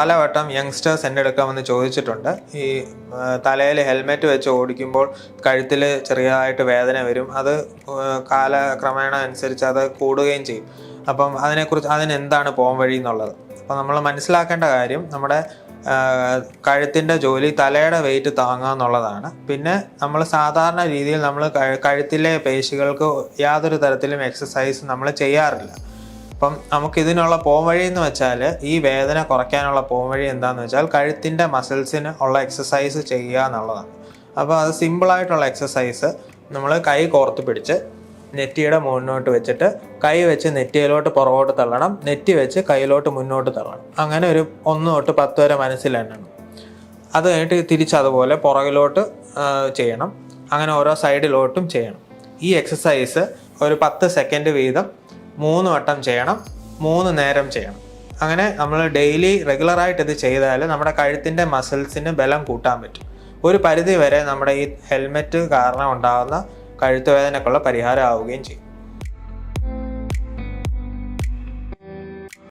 പലവട്ടം യങ്സ്റ്റേഴ്സ് എന്റെ അടുക്ക വന്ന് ചോദിച്ചിട്ടുണ്ട്. ഈ തലയിൽ ഹെൽമെറ്റ് വെച്ച് ഓടിക്കുമ്പോൾ കഴുത്തിൽ ചെറിയതായിട്ട് വേദന വരും. അത് കാലക്രമേണ അനുസരിച്ച് അത് കൂടുകയും ചെയ്യും. അപ്പം അതിനെക്കുറിച്ച് അതിനെന്താണ് പോകാൻ വഴി എന്നുള്ളത്? അപ്പം നമ്മൾ മനസ്സിലാക്കേണ്ട കാര്യം നമ്മുടെ കഴുത്തിന്റെ ജോലി തലയുടെ വെയിറ്റ് താങ്ങുക എന്നുള്ളതാണ്. പിന്നെ നമ്മൾ സാധാരണ രീതിയിൽ നമ്മൾ കഴുത്തിലെ പേശികൾക്ക് യാതൊരു തരത്തിലും എക്സസൈസ് നമ്മൾ ചെയ്യാറില്ല. അപ്പം നമുക്ക് ഇതിനുള്ള പോംവഴി എന്ന് വെച്ചാൽ ഈ വേദന കുറയ്ക്കാനുള്ള പോംവഴി എന്താണെന്ന് വെച്ചാൽ കഴുത്തിന്റെ മസിൽസിന് ഉള്ള എക്സസൈസ് ചെയ്യുക എന്നുള്ളതാണ്. അപ്പോൾ അത് സിമ്പിളായിട്ടുള്ള എക്സസൈസ് നമ്മൾ കൈ കോർത്ത് പിടിച്ച് നെറ്റിയുടെ മുന്നോട്ട് വെച്ചിട്ട് കൈ വെച്ച് നെറ്റിയിലോട്ട് പുറകോട്ട് തള്ളണം നെറ്റി വെച്ച് കയ്യിലോട്ട് മുന്നോട്ട് തള്ളണം. അങ്ങനെ ഒരു ഒന്ന് തൊട്ട് പത്ത് വരെ മനസ്സിൽ എണ്ണണം. അത് കഴിഞ്ഞിട്ട് തിരിച്ച് അതുപോലെ പുറകിലോട്ട് ചെയ്യണം. അങ്ങനെ ഓരോ സൈഡിലോട്ടും ചെയ്യണം. ഈ എക്സസൈസ് ഒരു പത്ത് സെക്കൻഡ് വീതം മൂന്ന് വട്ടം ചെയ്യണം മൂന്ന് നേരം ചെയ്യണം. അങ്ങനെ നമ്മൾ ഡെയിലി റെഗുലറായിട്ട് ഇത് ചെയ്താൽ നമ്മുടെ കഴുത്തിന്റെ മസിൽസിന് ബലം കൂട്ടാൻ പറ്റും. ഒരു പരിധി വരെ നമ്മുടെ ഈ ഹെൽമെറ്റ് കാരണം ഉണ്ടാകുന്ന കഴുത്ത് വേദനക്കുള്ള പരിഹാരം ആവുകയും ചെയ്യും.